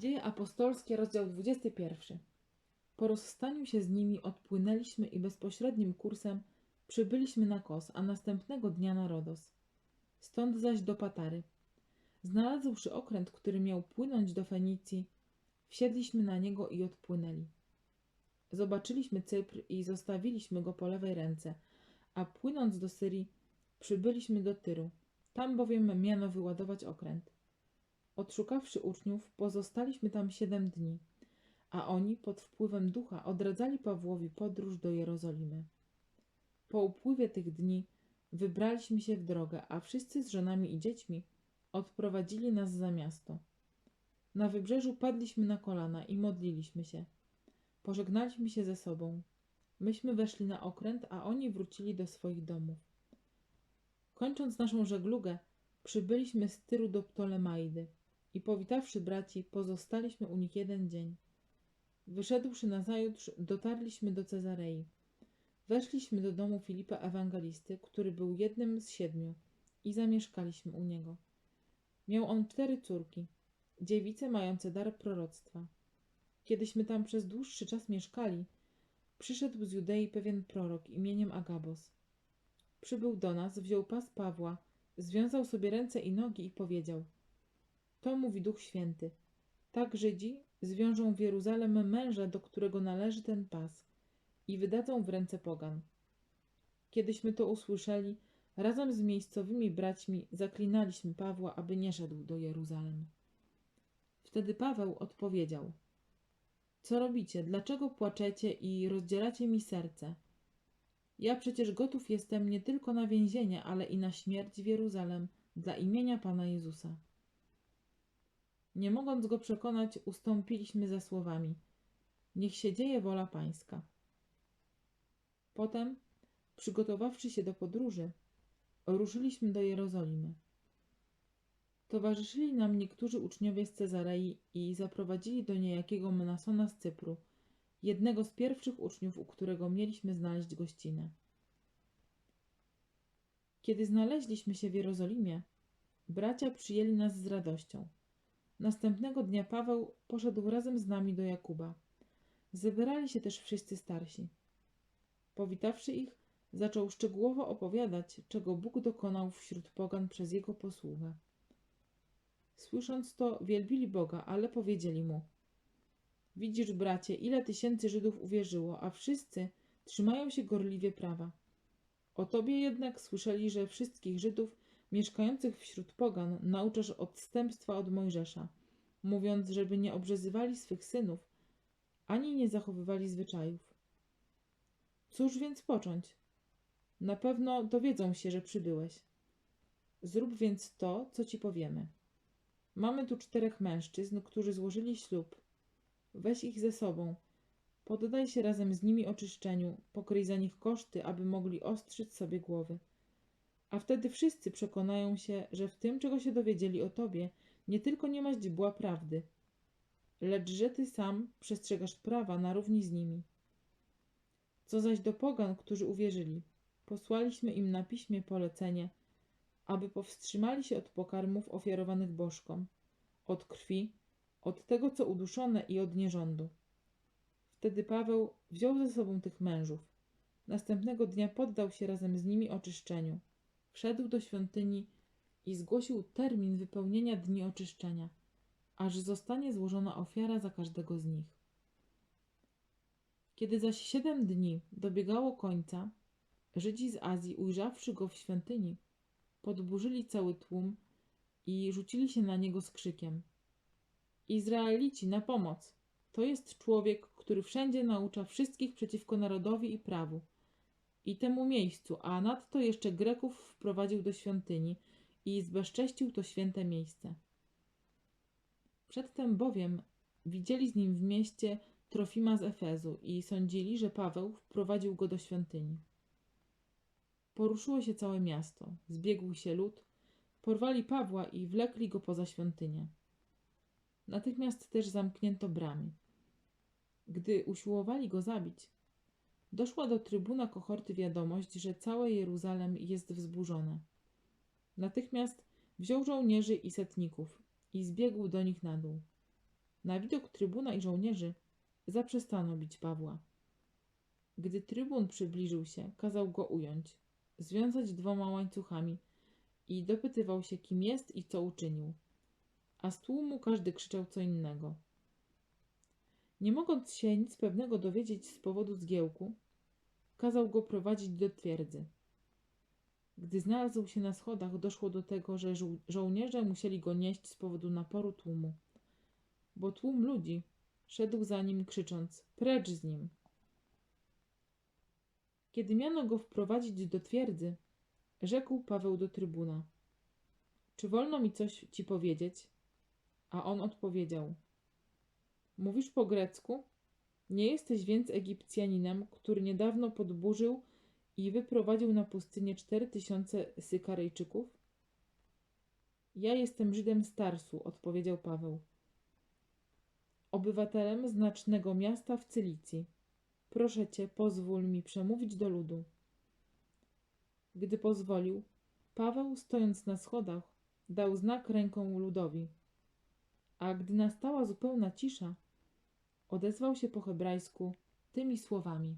Dzieje apostolskie, rozdział 21. Po rozstaniu się z nimi odpłynęliśmy i bezpośrednim kursem przybyliśmy na Kos, a następnego dnia na Rodos. Stąd zaś do Patary. Znalazłszy okręt, który miał płynąć do Fenicji, wsiedliśmy na niego i odpłynęli. Zobaczyliśmy Cypr i zostawiliśmy go po lewej ręce, a płynąc do Syrii, przybyliśmy do Tyru. Tam bowiem miano wyładować okręt. Odszukawszy uczniów, pozostaliśmy tam siedem dni, a oni pod wpływem ducha odradzali Pawłowi podróż do Jerozolimy. Po upływie tych dni wybraliśmy się w drogę, a wszyscy z żonami i dziećmi odprowadzili nas za miasto. Na wybrzeżu padliśmy na kolana i modliliśmy się. Pożegnaliśmy się ze sobą. Myśmy weszli na okręt, a oni wrócili do swoich domów. Kończąc naszą żeglugę, przybyliśmy z Tyru do Ptolemaidy i powitawszy braci, pozostaliśmy u nich jeden dzień. Wyszedłszy nazajutrz, dotarliśmy do Cezarei. Weszliśmy do domu Filipa Ewangelisty, który był jednym z siedmiu i zamieszkaliśmy u niego. Miał on cztery córki, dziewice mające dar proroctwa. Kiedyśmy tam przez dłuższy czas mieszkali, przyszedł z Judei pewien prorok imieniem Agabos. Przybył do nas, wziął pas Pawła, związał sobie ręce i nogi i powiedział: To mówi Duch Święty. Tak Żydzi zwiążą w Jeruzalem męża, do którego należy ten pas, i wydadzą w ręce pogan. Kiedyśmy to usłyszeli, razem z miejscowymi braćmi zaklinaliśmy Pawła, aby nie szedł do Jeruzalem. Wtedy Paweł odpowiedział: Co robicie? Dlaczego płaczecie i rozdzielacie mi serce? Ja przecież gotów jestem nie tylko na więzienie, ale i na śmierć w Jeruzalem dla imienia Pana Jezusa. Nie mogąc go przekonać, ustąpiliśmy za słowami: Niech się dzieje wola Pańska. Potem, przygotowawszy się do podróży, ruszyliśmy do Jerozolimy. Towarzyszyli nam niektórzy uczniowie z Cezarei i zaprowadzili do niejakiego Menasona z Cypru, jednego z pierwszych uczniów, u którego mieliśmy znaleźć gościnę. Kiedy znaleźliśmy się w Jerozolimie, bracia przyjęli nas z radością. Następnego dnia Paweł poszedł razem z nami do Jakuba. Zebrali się też wszyscy starsi. Powitawszy ich, zaczął szczegółowo opowiadać, czego Bóg dokonał wśród pogan przez jego posługę. Słysząc to, wielbili Boga, ale powiedzieli mu: Widzisz, bracie, ile tysięcy Żydów uwierzyło, a wszyscy trzymają się gorliwie prawa. O tobie jednak słyszeli, że wszystkich Żydów mieszkających wśród pogan nauczasz odstępstwa od Mojżesza, mówiąc, żeby nie obrzezywali swych synów, ani nie zachowywali zwyczajów. Cóż więc począć? Na pewno dowiedzą się, że przybyłeś. Zrób więc to, co ci powiemy. Mamy tu czterech mężczyzn, którzy złożyli ślub. Weź ich ze sobą. Poddaj się razem z nimi oczyszczeniu, pokryj za nich koszty, aby mogli ostrzyć sobie głowy. A wtedy wszyscy przekonają się, że w tym, czego się dowiedzieli o tobie, nie tylko nie ma źdźbła prawdy, lecz że ty sam przestrzegasz prawa na równi z nimi. Co zaś do pogan, którzy uwierzyli, posłaliśmy im na piśmie polecenie, aby powstrzymali się od pokarmów ofiarowanych bożkom, od krwi, od tego, co uduszone i od nierządu. Wtedy Paweł wziął ze sobą tych mężów. Następnego dnia poddał się razem z nimi oczyszczeniu. Wszedł do świątyni i zgłosił termin wypełnienia dni oczyszczenia, aż zostanie złożona ofiara za każdego z nich. Kiedy zaś siedem dni dobiegało końca, Żydzi z Azji, ujrzawszy go w świątyni, podburzyli cały tłum i rzucili się na niego z krzykiem: Izraelici, na pomoc! To jest człowiek, który wszędzie naucza wszystkich przeciwko narodowi i prawu i temu miejscu, a nadto jeszcze Greków wprowadził do świątyni i zbezcześcił to święte miejsce. Przedtem bowiem widzieli z nim w mieście Trofima z Efezu i sądzili, że Paweł wprowadził go do świątyni. Poruszyło się całe miasto, zbiegł się lud, porwali Pawła i wlekli go poza świątynię. Natychmiast też zamknięto bramy. Gdy usiłowali go zabić, doszła do trybuna kohorty wiadomość, że całe Jeruzalem jest wzburzone. Natychmiast wziął żołnierzy i setników i zbiegł do nich na dół. Na widok trybuna i żołnierzy zaprzestano bić Pawła. Gdy trybun przybliżył się, kazał go ująć, związać dwoma łańcuchami i dopytywał się, kim jest i co uczynił. A z tłumu każdy krzyczał co innego. Nie mogąc się nic pewnego dowiedzieć z powodu zgiełku, kazał go prowadzić do twierdzy. Gdy znalazł się na schodach, doszło do tego, że żo- żołnierze musieli go nieść z powodu naporu tłumu, bo tłum ludzi szedł za nim krzycząc: Precz z nim! Kiedy miano go wprowadzić do twierdzy, rzekł Paweł do trybuna: Czy wolno mi coś ci powiedzieć? A on odpowiedział: Mówisz po grecku? Nie jesteś więc Egipcjaninem, który niedawno podburzył i wyprowadził na pustynię cztery tysiące Sykaryjczyków? Ja jestem Żydem z Tarsu, odpowiedział Paweł. Obywatelem znacznego miasta w Cylicji. Proszę cię, pozwól mi przemówić do ludu. Gdy pozwolił, Paweł, stojąc na schodach, dał znak ręką ludowi. A gdy nastała zupełna cisza, odezwał się po hebrajsku tymi słowami.